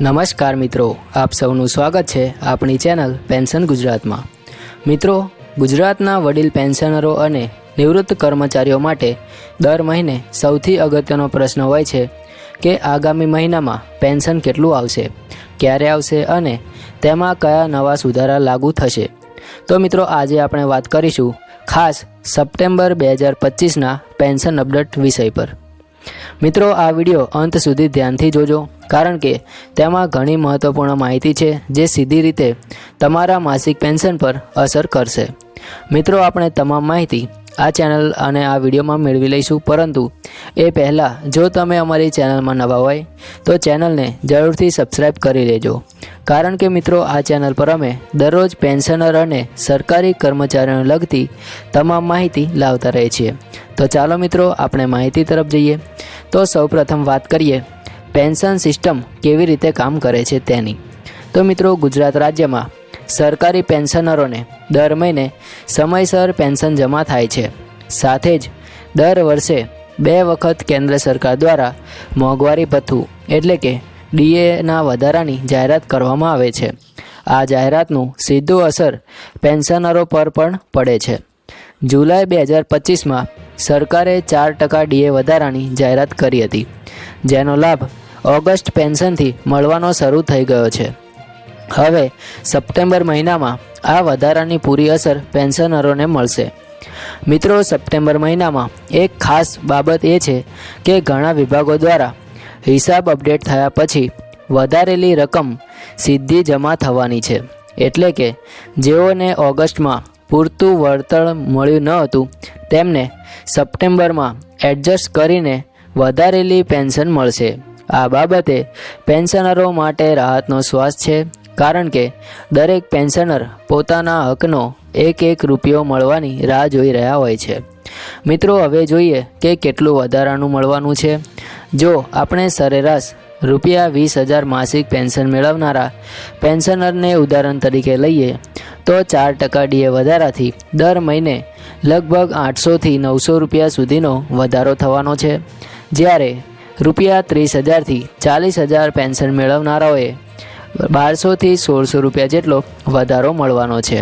નમસ્કાર મિત્રો, આપ સૌનું સ્વાગત છે આપણી ચેનલ પેન્શન ગુજરાતમાં. મિત્રો, ગુજરાતના વડીલ પેન્શનરો અને નિવૃત્ત કર્મચારીઓ માટે દર મહિને સૌથી અગત્યનો પ્રશ્ન હોય છે કે આગામી મહિનામાં પેન્શન કેટલું આવશે, ક્યારે આવશે અને તેમાં કયા નવા સુધારા લાગુ થશે. તો મિત્રો, આજે આપણે વાત કરીશું ખાસ સપ્ટેમ્બર બે હજાર પચીસના પેન્શન અપડેટ વિષય પર. મિત્રો, આ વીડિયો અંત સુધી ધ્યાનથી જોજો. કારણ કે તેમાં ઘણી મહત્ત્વપૂર્ણ માહિતી છે જે સીધી રીતે તમારા માસિક પેન્શન પર અસર કરશે. મિત્રો, આપણે તમામ માહિતી આ ચેનલ અને આ વિડીયોમાં મેળવી લઈશું, પરંતુ એ પહેલાં જો તમે અમારી ચેનલમાં નવા હોય, તો ચેનલને જરૂરથી સબસ્ક્રાઈબ કરી લેજો. કારણ કે મિત્રો, આ ચેનલ પર અમે દરરોજ પેન્શનર અને સરકારી કર્મચારીઓને લગતી તમામ માહિતી લાવતા રહીએ છીએ. તો ચાલો મિત્રો, આપણે માહિતી તરફ જઈએ. તો સૌપ્રથમ વાત કરીએ. પેન્શન સિસ્ટમ કેવી રીતે કામ કરે છે તેની? તો મિત્રો, ગુજરાત રાજ્યમાં સરકારી પેન્શનરોને દર મહિને સમયસર પેન્શન જમા થાય છે. સાથે જ દર વર્ષે બે વખત કેન્દ્ર સરકાર દ્વારા મોંઘવારી ભથ્થું, એટલે કે ડીએના વધારાની જાહેરાત કરવામાં આવે છે. આ જાહેરાતનું સીધું અસર પેન્શનરો પર પણ પડે છે. જુલાઈ બે હજાર પચીસમાં સરકારે ચાર ટકા ડીએ વધારાની જાહેરાત કરી હતી, જેનો લાભ ઓગસ્ટ પેન્શનથી મળવાનો શરૂ થઈ ગયો છે. હવે સપ્ટેમ્બર મહિનામાં આ વધારાની પૂરી અસર પેન્શનરોને મળશે. મિત્રો, સપ્ટેમ્બર મહિનામાં એક ખાસ બાબત એ છે કે ઘણા વિભાગો દ્વારા હિસાબ અપડેટ થયા પછી વધારેલી રકમ સીધી જમા થવાની છે. એટલે કે જેઓને ઓગસ્ટમાં પૂરતું વળતર મળ્યું ન હતું, તેમને સપ્ટેમ્બરમાં એડજસ્ટ કરીને વધારેલી પેન્શન મળશે. આ બાબતે પેન્શનરો માટે રાહતનો શ્વાસ છે, કારણ કે દરેક પેન્શનર પોતાના હકનો એક એક રૂપિયો મળવાની રાહ જોઈ રહ્યા હોય છે. મિત્રો, હવે જોઈએ કે કેટલું વધારાનું મળવાનું છે. જો આપણે સરેરાશ રૂપિયા વીસ હજાર માસિક પેન્શન મેળવનારા પેન્શનરને ઉદાહરણ તરીકે લઈએ, તો ચાર ટકા ડીએ વધારાથી દર મહિને લગભગ આઠસોથી નવસો રૂપિયા સુધીનો વધારો થવાનો છે. જ્યારે રૂપિયા ત્રીસ હજારથી ચાલીસ હજાર પેન્શન મેળવનારાઓએ બારસોથી સોળસો રૂપિયા જેટલો વધારો મળવાનો છે.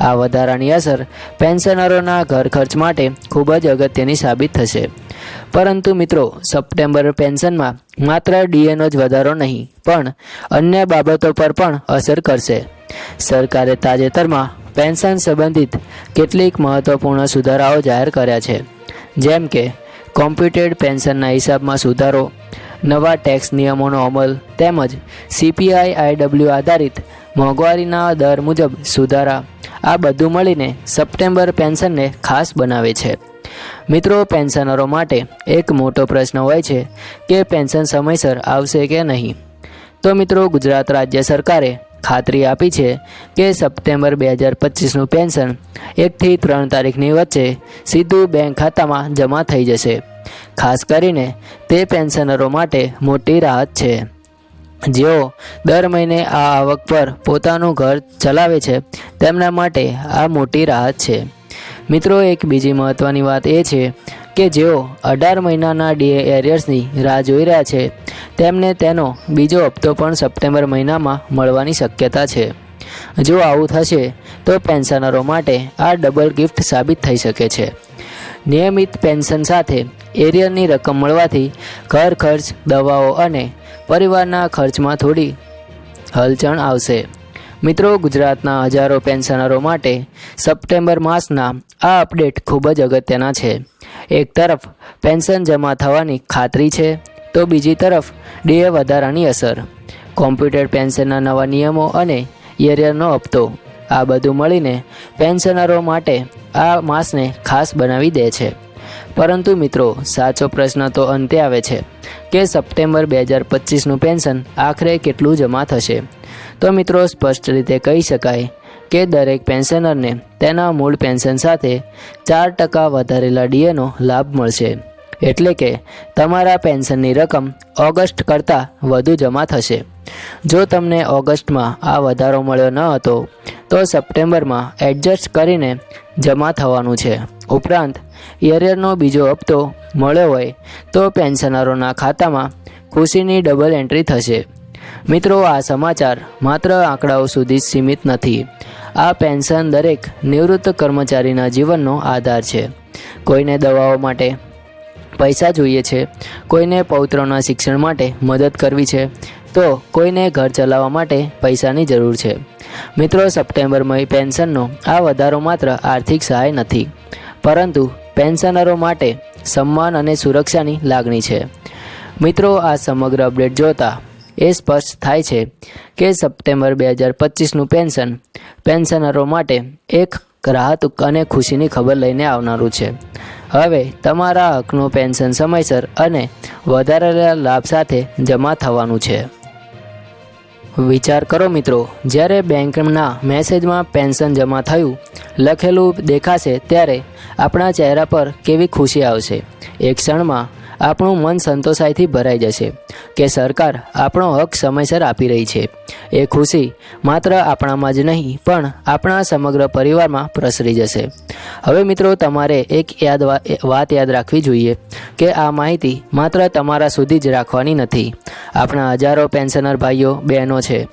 આ વધારાની અસર પેન્શનરોના ઘર ખર્ચ માટે ખૂબ જ અગત્યની સાબિત થશે. પરંતુ મિત્રો, સપ્ટેમ્બર પેન્શનમાં માત્ર ડીએનો જ વધારો નહીં, પણ અન્ય બાબતો પર પણ અસર કરશે. સરકારે તાજેતરમાં પેન્શન સંબંધિત કેટલીક મહત્ત્વપૂર્ણ સુધારાઓ જાહેર કર્યા છે. જેમ કે કોમ્પ્યુટેડ પેન્શનના હિસાબમાં સુધારો, નવા ટેક્સ નિયમોનો અમલ તેમજ સીપીઆઈ આઈડબલ્યુ આધારિત મોંઘવારીના દર મુજબ સુધારા, આ બધું મળીને સપ્ટેમ્બર પેન્શનને ખાસ બનાવે છે. મિત્રો, પેન્શનરો માટે એક મોટો પ્રશ્ન હોય છે કે પેન્શન સમયસર આવશે કે નહીં? તો મિત્રો, ગુજરાત રાજ્ય સરકારે ખાતરી આપી છે કે સપ્ટેમ્બર બે હજાર પચીસનું પેન્શન એકથી ત્રણ તારીખની વચ્ચે સીધું બેંક ખાતામાં જમા થઈ જશે. ખાસ કરીને તે પેન્શનરો માટે મોટી રાહત છે. જેઓ દર મહિને આ આવક પર પોતાનું ઘર ચલાવે છે, તેમના માટે આ મોટી રાહત છે. મિત્રો, એક બીજી મહત્ત્વની વાત એ છે કે જેઓ અઢાર મહિનાના ડીએ એરિયર્સની રાહ જોઈ રહ્યા છે, તેમને તેનો બીજો હપ્તો પણ સપ્ટેમ્બર મહિનામાં મળવાની શક્યતા છે. જો આવું થશે, તો પેન્શનરો માટે આ ડબલ ગિફ્ટ સાબિત થઈ શકે છે. નિયમિત પેન્શન સાથે એરિયરની રકમ મળવાથી ઘર ખર્ચ, દવાઓ અને પરિવારના ખર્ચમાં થોડી હલચણ આવશે. મિત્રો, ગુજરાતના હજારો પેન્શનરો માટે સપ્ટેમ્બર માસના આ અપડેટ ખૂબ જ અગત્યના છે. એક તરફ પેન્શન જમા થવાની ખાતરી છે, તો બીજી તરફ ડીએ વધારાની અસર. કોમ્પ્યુટર પેન્શનના નવા નિયમો અને એરિયરનો હપ્તો, આ બધું મળીને પેન્શનરો માટે આ માસને ખાસ બનાવી દે છે. પરંતુ મિત્રો, સાચો પ્રશ્ન તો અંતે આવે છે કે સપ્ટેમ્બર બે હજાર પચીસનું પેન્શન આખરે કેટલું જમા થશે? તો મિત્રો, સ્પષ્ટ રીતે કહી શકાય કે દરેક પેન્શનરને તેના મૂળ પેન્શન સાથે ચાર ટકા વધારેલા ડીએનો લાભ મળશે. એટલે કે તમારા પેન્શનની રકમ ઓગસ્ટ કરતાં વધુ જમા થશે. જો તમને ઓગસ્ટમાં આ વધારો મળ્યો ન હતો, તો સપ્ટેમ્બરમાં એડજસ્ટ કરીને જમા થવાનું છે. ઉપરાંત એરિયરનો બીજો હપ્તો મળ્યો હોય, તો પેન્શનરોના ખાતામાં ખુશીની ડબલ એન્ટ્રી થશે. મિત્રો, આ સમાચાર માત્ર આંકડાઓ સુધી સીમિત નથી. આ પેન્શન દરેક નિવૃત્ત કર્મચારીના જીવનનો આધાર છે. કોઈને દવાઓ માટે પૈસા જોઈએ છે. કોઈને પૌત્રોના શિક્ષણ માટે મદદ કરવી છે. તો કોઈને ઘર ચલાવવા માટે પૈસાની જરૂર છે. મિત્રો સપ્ટેમ્બરમાં પેન્શનનો આ વધારો માત્ર આર્થિક સહાય નથી. પરંતુ પેન્શનરો માટે સન્માન અને સુરક્ષાની લાગણી છે. મિત્રો, આ સમગ્ર અપડેટ જોતા એ સ્પષ્ટ થાય છે કે સપ્ટેમ્બર બે હજાર પચીસનું પેન્શન પેન્શનરો માટે એક રાહત અને ખુશીની ખબર લઈને આવનારું છે. હવે તમારા હકનું પેન્શન સમયસર અને વધારેલા લાભ સાથે જમા થવાનું છે. વિચાર કરો મિત્રો, જ્યારે બેંકના મેસેજમાં પેન્શન જમા થયું, લખેલું દેખાશે ત્યારે આપણા ચહેરા પર કેવી ખુશી આવશે. એક ક્ષણમાં આપણું મન સંતોષાઈથી ભરાઈ જશે કે સરકાર આપણો હક સમયસર આપી રહી છે. એ ખુશી માત્ર આપણામાં જ નહીં, પણ આપણા સમગ્ર પરિવારમાં પ્રસરી જશે. હવે મિત્રો, તમારે એક યાદ વાત યાદ રાખવી જોઈએ કે આ માહિતી માત્ર તમારા સુધી જ રાખવાની નથી. આપણા હજારો પેન્શનર ભાઈઓ, બહેનો છે,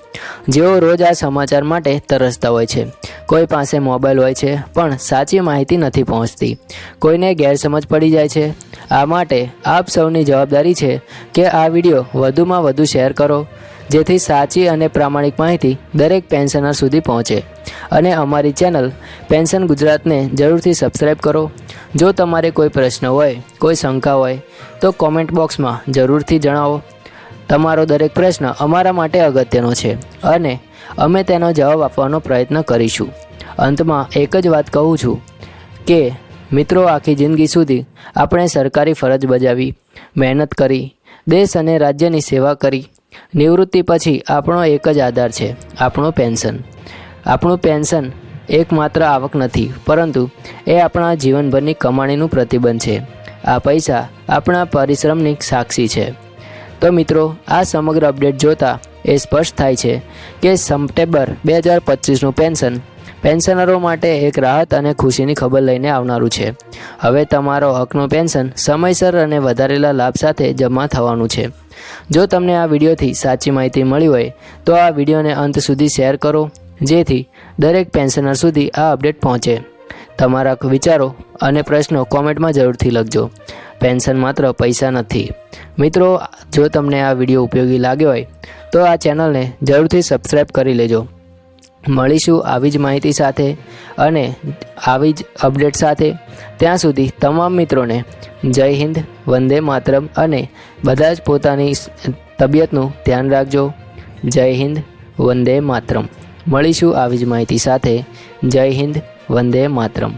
જેઓ રોજ આ સમાચાર માટે તરસતા હોય છે. કોઈ પાસે મોબાઈલ હોય છે, પણ સાચી માહિતી નથી પહોંચતી. કોઈને ગેરસમજ પડી જાય છે આ માટે આપ સૌની જવાબદારી છે કે આ વીડિયો વધુમાં વધુ શેર કરો, જેથી સાચી અને પ્રામાણિક માહિતી દરેક પેન્શનર સુધી પહોંચે. અને અમારી ચેનલ પેન્શન ગુજરાતને જરૂરથી સબસ્ક્રાઈબ કરો. જો તમારે કોઈ પ્રશ્ન હોય, કોઈ શંકા હોય, તો કોમેન્ટ બોક્સમાં જરૂરથી જણાવો. તમારો દરેક પ્રશ્ન અમારા માટે અગત્યનો છે અને અમે તેનો જવાબ આપવાનો પ્રયત્ન કરીશું. અંતમાં એક જ વાત કહું છું કે મિત્રો, આખી જિંદગી સુધી આપણે સરકારી ફરજ બજાવી, મહેનત કરી, દેશ અને રાજ્યની સેવા કરી. નિવૃત્તિ પછી આપણો એક જ આધાર છે, આપણું પેન્શન. આપણું પેન્શન એકમાત્ર આવક નથી, પરંતુ એ આપણા જીવનભરની કમાણીનું પ્રતિબંધ છે. આ પૈસા આપણા પરિશ્રમની સાક્ષી છે. તો મિત્રો, આ સમગ્ર અપડેટ જોતા એ સ્પષ્ટ થાય છે કે સપ્ટેમ્બર બે હજાર પચીસનું પેન્શન પેન્શનરો માટે એક રાહત અને ખુશીની ખબર લઈને આવનારું છે. હવે તમારો હકનું પેન્શન સમયસર અને વધારેલા લાભ સાથે જમા થવાનું છે. જો તમને આ વિડીયોથી સાચી માહિતી મળી હોય, તો આ વિડીયોને અંત સુધી શેર કરો, જેથી દરેક પેન્શનર સુધી આ અપડેટ પહોંચે. તમારા વિચારો અને પ્રશ્નો કોમેન્ટમાં જરૂરથી લખજો. પેન્શન માત્ર પૈસા નથી. મિત્રો, જો તમને આ વીડિયો ઉપયોગી લાગ્યો હોય, તો આ ચેનલને જરૂરથી સબસ્ક્રાઈબ કરી લેજો. મળીશું આવી જ માહિતી સાથે અને આવી જ અપડેટ સાથે. ત્યાં સુધી તમામ મિત્રોને જય હિન્દ, વંદે માતરમ અને બધા જ પોતાની તબિયતનું ધ્યાન રાખજો. જય હિન્દ, વંદે માતરમ. મળીશું આવી જ માહિતી સાથે. જય હિન્દ, વંદે માતરમ.